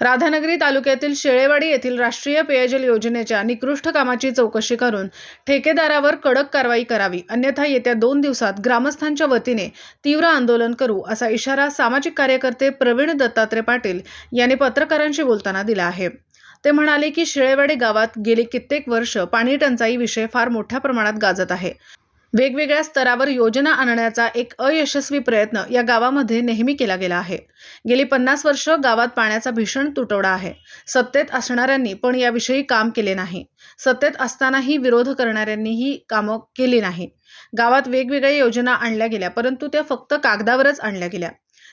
राधानगरी तालुक्यातील शेळेवाडी येथील राष्ट्रीय पेयजल योजनेच्या निकृष्ट कामाची चौकशी करून ठेकेदारावर कडक कारवाई करावी. अन्यथा येत्या दोन दिवसात ग्रामस्थांच्या वतीने तीव्र आंदोलन करू असा इशारा सामाजिक कार्यकर्ते प्रवीण दत्तात्रय पाटील यांनी पत्रकारांशी बोलताना दिला आहे. ते म्हणाले की शेळेवाडी गावात गेली कित्येक वर्ष पाणी टंचाई विषय फार मोठ्या प्रमाणात गाजत आहे. वेगवेगळ्या स्तरावर योजना आणण्याचा एक अयशस्वी प्रयत्न या गावामध्ये नेहमी केला गेला आहे. गेली पन्नास वर्ष गावात पाण्याचा भीषण तुटवडा आहे. सत्तेत असणाऱ्यांनी पण याविषयी काम केले नाही. सत्तेत असतानाही विरोध करणाऱ्यांनीही कामं केली नाही. गावात वेगवेगळ्या योजना आणल्या गेल्या परंतु त्या फक्त कागदावरच आणल्या गेल्या.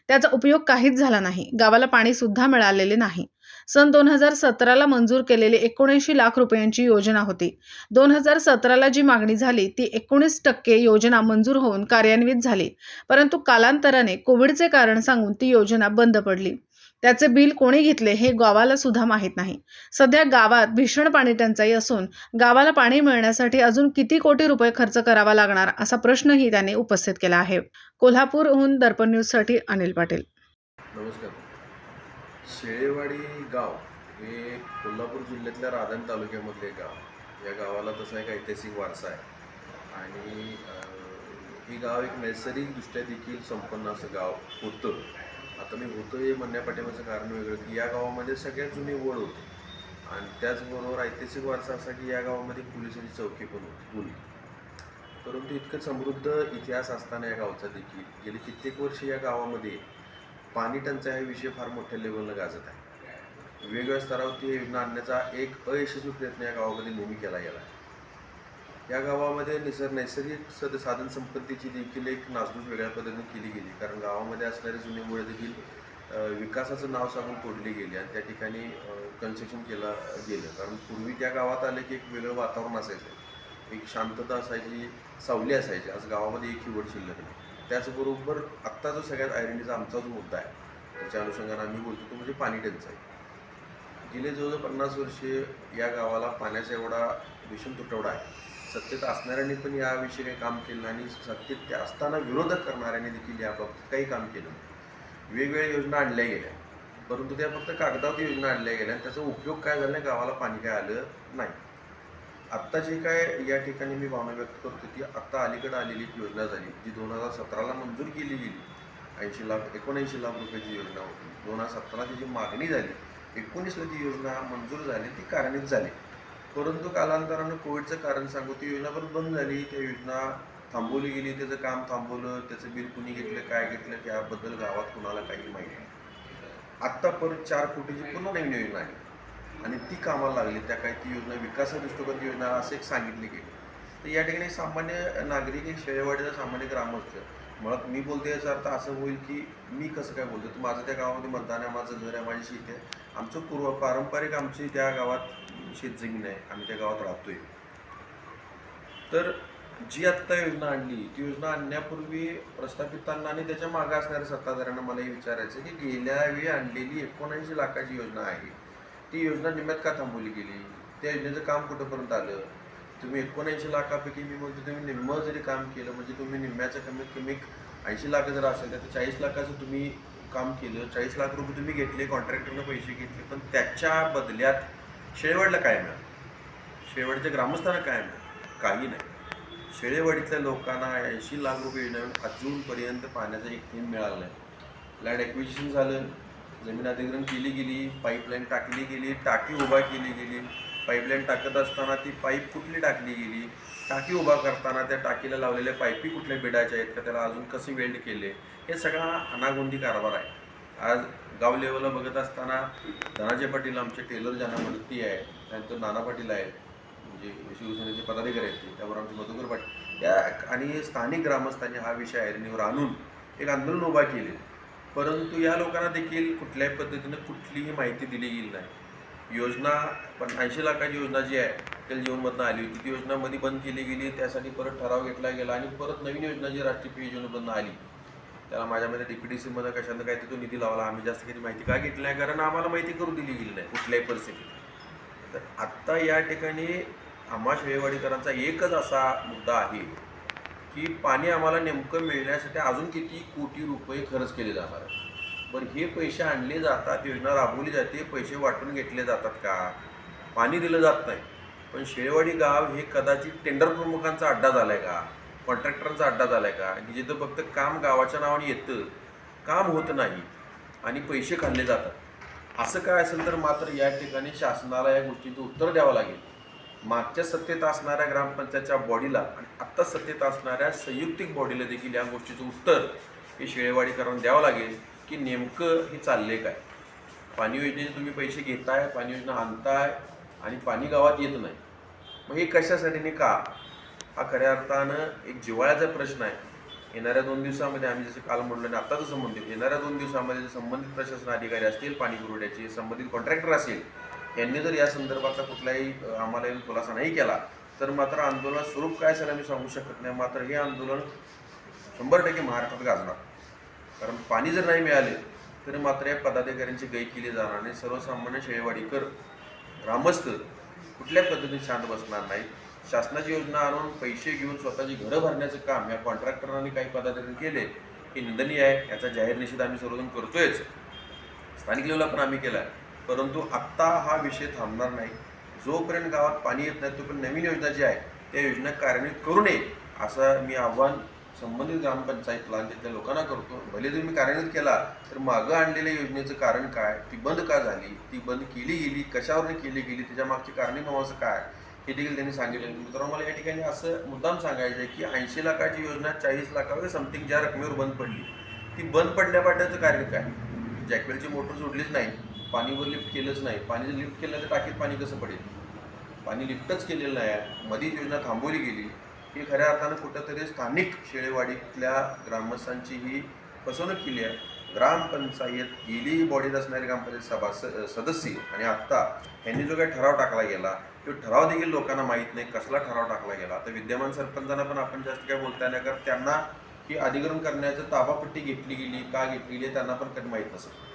त्याचा उपयोग काहीच झाला नाही. गावाला पाणी सुद्धा मिळालेले नाही. सन दोन हजार सतराला मंजूर केलेली एकोणऐंशी लाख रुपयांची योजना होती. दोन हजार सतराला जी मागणी झाली ती एकोणीस टक्के योजना मंजूर होऊन कार्यान्वित झाली. परंतु कालांतराने कोविडचे कारण सांगून ती योजना बंद पडली. त्याचे बिल कोणी घेतले हे गावाला सुद्धा माहीत नाही. सध्या गावात भीषण पाणी टंचाई असून गावाला पाणी मिळण्यासाठी अजून किती कोटी रुपये खर्च करावा लागणार असा प्रश्नही त्याने उपस्थित केला आहे. कोल्हापूरहून दर्पण न्यूजसाठी अनिल पाटील. नमस्कार. शेळेवाडी गाव हे कोल्हापूर जिल्ह्यातल्या राधन तालुक्यामधले गाव या गावाला तसा एक ऐतिहासिक वारसा आहे. आणि हे गाव एक नैसर्गिकदृष्ट्या देखील संपन्न असं गाव होतं. आता मी होतो हे म्हणण्यापाठीमाचं कारण वेगळं की या गावामध्ये सगळ्यात जुनी ओढ होती. आणि त्याचबरोबर ऐतिहासिक वारसा असा की या गावामध्ये पोलिसांची चौकी पण होती पूर्वी परंतु इतकं समृद्ध इतिहास असताना या गावचा देखील गेली कित्येक वर्ष या गावामध्ये पाणी टंचाई हा विषय फार मोठ्या लेवलला गाजत आहे. वेगवेगळ्या स्तरावरती योजना आणण्याचा एक अयशस्वी प्रयत्न या गावामध्ये नेहमी केला गेला आहे. या गावामध्ये निसर्ग नैसर्गिक सद साधन संपत्तीची देखील एक नासधूस वेगळ्या पद्धतीने केली गेली. कारण गावामध्ये असणारे जुने मुळे देखील विकासाचं नाव सांगून तोडली गेली आणि त्या ठिकाणी कन्स्ट्रक्शन केलं गेलं. कारण पूर्वी त्या गावात आले की एक वेगळं वातावरण असायचं. एक शांतता असायची सावली असायची. आज गावामध्ये एक हिवड शिल्लक नाही. त्याचबरोबर आत्ता जो सगळ्यात आयडेंटीचा आमचा जो मुद्दा आहे त्याच्या अनुषंगाने आम्ही बोलतो तो म्हणजे पाणी टंचाई. गेले जवळजवळ पन्नास वर्षे या गावाला पाण्याचा एवढा भीषण तुटवडा आहे. सत्तेत असणाऱ्यांनी पण याविषयी काही काम केलं आणि सत्तेत ते असताना विरोधक करणाऱ्यांनी देखील याबाबतीत काही काम केलं नाही. वेगवेगळ्या योजना आणल्या गेल्या. परंतु त्या फक्त कागदावरती योजना आणल्या गेल्या आणि त्याचा उपयोग काय झाला नाही गावाला पाणी काय आलं नाही. आत्ता जे काय या ठिकाणी मी भावना व्यक्त करतो ती आत्ता अलीकडे आलेली एक योजना झाली जी दोन हजार सतराला मंजूर केली गेली. ऐंशी लाख एकोणऐंशी लाख रुपयाची योजना होती. दोन हजार सतराची जी मागणी झाली एकोणीसला ती योजना मंजूर झाली ती कार्यान्वित झाली. परंतु कालांतरानं कोविडचं कारण सांगू ती योजना परत बंद झाली. त्या योजना थांबवली गेली. त्याचं काम थांबवलं. त्याचं बिल कुणी घेतलं काय घेतलं त्याबद्दल गावात कुणाला काही माहिती नाही. आत्ता परत चार कोटीची पुन्हा नवीन योजना आली आणि ती कामाला लागली. त्या काही ती योजना विकास दृष्टिकोन योजना असं एक सांगितली गेली. तर या ठिकाणी सामान्य नागरिक एक शेळेवाडीचा सामान्य ग्रामस्थ. मुळात मी बोलते याचा अर्थ असं होईल की मी कसं काय बोलतो तर माझं त्या गावामध्ये मतदान आहे माझं घर आहे माझी शेती आहे. आमचं पूर्व पारंपरिक आमची त्या गावात शेतजमीन आहे. आम्ही त्या गावात राहतोय. तर जी आत्ता योजना आणली ती योजना आणण्यापूर्वी प्रस्थापितांना आणि त्याच्यामागे असणाऱ्या सत्ताधाऱ्यांना मला हे विचारायचं की गेल्या वेळी आणलेली एकोणऐंशी लाखाची योजना आहे ती योजना निम्म्यात का थांबवली गेली? त्या योजनेचं काम कुठंपर्यंत आलं? तुम्ही एकोणऐंशी लाखापैकी मी म्हणतो तुम्ही निम्मं जरी काम केलं म्हणजे तुम्ही निम्म्याचं कमीत कमी ऐंशी लाख जर असेल तर चाळीस लाखाचं तुम्ही काम केलं चाळीस लाख रुपये तुम्ही घेतले कॉन्ट्रॅक्टरनं पैसे घेतले पण त्याच्या बदल्यात शेळेवाडीला काय मिळालं? शेळेवाडीच्या ग्रामस्थांना काय मिळालं? काही नाही. शेळेवाडीतल्या लोकांना ऐंशी लाख रुपये योजना अजूनपर्यंत पाण्याचा एक थेंब मिळाला नाही. लँड ॲक्विजिशन झालं जमीन अधिग्रहण केली गेली पाईपलाईन टाकली गेली टाकी उभा केली गेली. पाईपलाईन टाकत असताना ती पाईप कुठली टाकली गेली? टाकी उभा करताना त्या टाकीला लावलेल्या पाईपी कुठल्या बेडाच्या आहेत का? त्याला अजून कसे वेल्ड केले? हे सगळा अनागोंदी कारभार आहे. आज गाव लेवलला बघत असताना धनाजी पाटील आमचे टेलर ज्यांना मदती आहे त्यानंतर नाना पाटील आहेत म्हणजे शिवसेनेचे पदाधिकारी आहेत त्यावर आमचे मधुकर पाटील. या आणि स्थानिक ग्रामस्थांनी हा विषय ऐरणीवर आणून एक आंदोलन उभा केले. परंतु या लोकांना देखील कुठल्याही पद्धतीनं कुठलीही माहिती दिली गेली नाही. योजना पण ऐंशी लाखाची योजना जी आहे अटल जीवनमधनं आली होती. ती योजना मध्ये बंद केली गेली त्यासाठी परत ठराव घेतला गेला आणि परत नवीन योजना जी राष्ट्रीय पी योजनेमधनं आली त्याला माझ्यामध्ये डीपीडीसीमध्ये कशानं काय तो निधी लावला. आम्ही जास्त काही माहिती का घेतली नाही? कारण आम्हाला माहिती करू दिली गेली नाही कुठल्याही परिस्थितीत. तर आत्ता या ठिकाणी आम्हा शेळेवाडीकरांचा एकच असा मुद्दा आहे की पाणी आम्हाला नेमकं मिळण्यासाठी अजून किती कोटी रुपये खर्च केले जाणार आहे बरं हे पैसे आणले जातात योजना राबवली जाते पैसे वाटून घेतले जातात का? पाणी दिलं जात नाही. पण शेळेवाडी गाव हे कदाचित टेंडर प्रमुखांचा अड्डा झाला आहे का? कॉन्ट्रॅक्टरांचा अड्डा झाला आहे का? की जिथं फक्त काम गावाच्या नावाने येतं काम होत नाही आणि पैसे खाल्ले जातात. असं काय असेल तर मात्र या ठिकाणी शासनाला या गोष्टीचं उत्तर द्यावं लागेल. मागच्या सत्तेत असणाऱ्या ग्रामपंचायतच्या बॉडीला आणि आत्ता सत्तेत असणाऱ्या संयुक्तिक बॉडीला देखील या गोष्टीचं उत्तर हे शेळेवाडीकरांना द्यावं लागेल. की नेमकं हे चाललंय काय? पाणी योजनेचे तुम्ही पैसे घेताय पाणी योजना आणताय आणि पाणी गावात येत नाही. मग हे कशासाठी का? हा खऱ्या अर्थानं एक जिव्हाळ्याचा प्रश्न आहे. येणाऱ्या दोन दिवसामध्ये आम्ही जसं काल म्हणलं आणि आत्ताच संबंधित येणाऱ्या दोन दिवसामध्ये जे संबंधित प्रशासन अधिकारी असतील पाणी पुरवठ्याचे संबंधित कॉन्ट्रॅक्टर असेल यांनी जर या संदर्भातला कुठलाही आम्हाला येऊन खुलासा नाही केला तर मात्र आंदोलन स्वरूप काय असेल आम्ही सांगू शकत नाही. मात्र हे आंदोलन शंभर टक्के महाराष्ट्रात गाजणार. कारण पाणी जर नाही मिळाले तर मात्र या पदाधिकाऱ्यांची गैर केली जाणार नाही. सर्वसामान्य शेळेवाडीकर ग्रामस्थ कुठल्या पद्धतीने शांत बसणार नाही शासनाची योजना आणून पैसे घेऊन स्वतःची घरं भरण्याचं काम या कॉन्ट्रॅक्टरांनी काही पदाधिकारी केले हे निंदनीय आहे. याचा जाहीर निषेध आम्ही सर्वजण करतोयच. स्थानिक लेवलला पण आम्ही केला परंतु आत्ता हा विषय थांबणार नाही. जोपर्यंत गावात पाणी येत नाही तोपर्यंत नवीन योजना जी आहे त्या योजना कार्यान्वित करू नये असं मी आव्हान संबंधित ग्रामपंचायत प्लान तिथल्या लोकांना करतो. भले जर मी कार्यान्वित केला तर मागं आणलेल्या योजनेचं कारण काय? ती बंद का झाली? ती बंद केली गेली? कशावरून केली गेली? त्याच्या मागची कारणे नवाचं काय? हे देखील त्यांनी सांगितलं. मित्रांनो मला या ठिकाणी असं मुद्दाम सांगायचं आहे की ऐंशी लाखाची योजना चाळीस लाखावर समथिंग ज्या रकमेवर बंद पडली. ती बंद पडल्यापाट्याचं कारण काय? जॅकवेलची मोटर सोडलीच नाही. पाणीवर लिफ्ट केलंच नाही. पाणी जर लिफ्ट केलं तर टाकीत पाणी कसं पडेल? पाणी लिफ्टच केलेलं नाही आहे. मधीच योजना थांबवली गेली. ही खऱ्या अर्थानं कुठंतरी स्थानिक शेळेवाडीतल्या ग्रामस्थांची ही फसवणूक केली आहे. ग्रामपंचायत गेली बॉडीत असणारी ग्रामपंचायत सभा स- सदस्य आणि आत्ता यांनी जो काही ठराव टाकला गेला तो ठराव देखील लोकांना माहीत नाही कसला ठराव टाकला गेला. आता विद्यमान सरपंचांना पण आपण जास्त काय बोलता येणार कारण त्यांना ही अधिग्रहण करण्याचं ताबापट्टी घेतली गेली का घेतली गेली त्यांना पण काही माहीत नसेल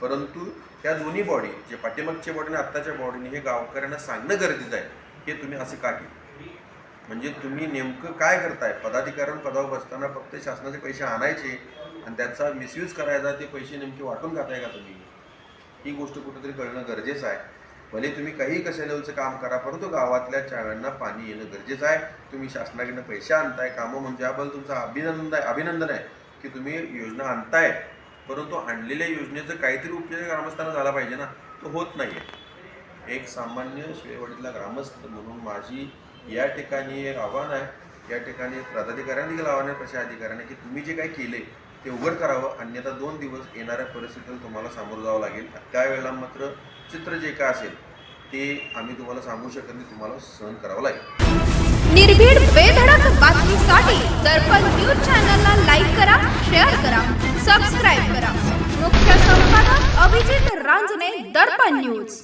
परंतु त्या दोन्ही बॉडी जे पाठीमागच्या बॉडीने आत्ताच्या बॉडीने हे गावकऱ्यांना सांगणं गरजेचं आहे हे तुम्ही असं का केलं? म्हणजे तुम्ही नेमकं काय करताय? पदाधिकाऱ्यांना पदावर बसताना फक्त शासनाचे पैसे आणायचे आणि त्याचा मिसयूज करायचा ते पैसे नेमके वाटून खाताय का तुम्ही? ही गोष्ट कुठेतरी कळणं गरजेचं आहे. भले तुम्ही काही कशा लेवलचं काम करा परंतु गावातल्या चाव्यांना पाणी येणं गरजेचं आहे. तुम्ही शासनाकडनं पैसे आणताय कामं म्हणजे याबद्दल तुमचं अभिनंदन आहे अभिनंदन आहे की तुम्ही योजना आणताय. परंतु आणलेल्या योजनेचं काहीतरी उपयोग ग्रामस्थांना झाला पाहिजे ना? तो होत नाही आहे एक सामान्य शेळेवाडीतला ग्रामस्थ म्हणून माझी या ठिकाणी एक आव्हान आहे. या ठिकाणी पदाधिकाऱ्यांनी देखील आव्हान आहे प्रशा अधिकाऱ्यांनी की तुम्ही जे काही केले ते उघड करावं. अन्यथा दोन दिवस येणाऱ्या परिस्थितीला तुम्हाला सामोरं जावं लागेल. त्यावेळेला मात्र चित्र जे काय असेल ते आम्ही तुम्हाला सांगू शकत नाही. तुम्हाला सहन करावं लागेल. निर्भीड बेधडक बातमीसाठी दर्पण न्यूज चॅनलला लाईक करा शेअर करा सबस्क्राईब करा. मुख्य संपादक अभिजित रांजणे दर्पण न्यूज.